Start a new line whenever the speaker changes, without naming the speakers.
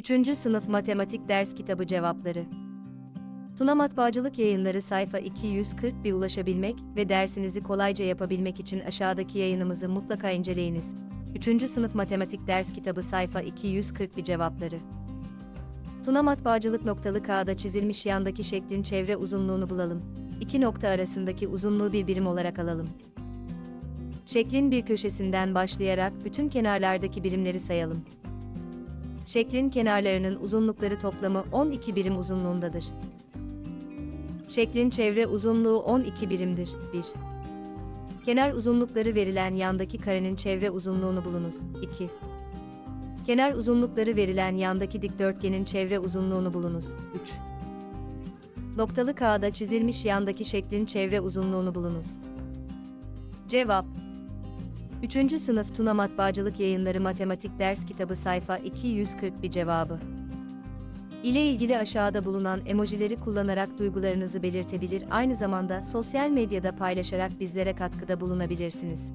3. Sınıf Matematik Ders Kitabı Cevapları Tuna Matbaacılık Yayınları sayfa 241 ulaşabilmek ve dersinizi kolayca yapabilmek için aşağıdaki yayınımızı mutlaka inceleyiniz. 3. Sınıf Matematik Ders Kitabı sayfa 241 cevapları Tuna Matbaacılık noktalı kağıda çizilmiş yandaki şeklin çevre uzunluğunu bulalım. İki nokta arasındaki uzunluğu bir birim olarak alalım. Şeklin bir köşesinden başlayarak bütün kenarlardaki birimleri sayalım. Şeklin kenarlarının uzunlukları toplamı 12 birim uzunluğundadır. Şeklin çevre uzunluğu 12 birimdir. 1. Kenar uzunlukları verilen yandaki karenin çevre uzunluğunu bulunuz. 2. Kenar uzunlukları verilen yandaki dikdörtgenin çevre uzunluğunu bulunuz. 3. Noktalı kağıda çizilmiş yandaki şeklin çevre uzunluğunu bulunuz. Cevap 3. Sınıf Tuna Matbaacılık Yayınları Matematik Ders Kitabı sayfa 241 cevabı. ile ilgili aşağıda bulunan emojileri kullanarak duygularınızı belirtebilir aynı zamanda sosyal medyada paylaşarak bizlere katkıda bulunabilirsiniz.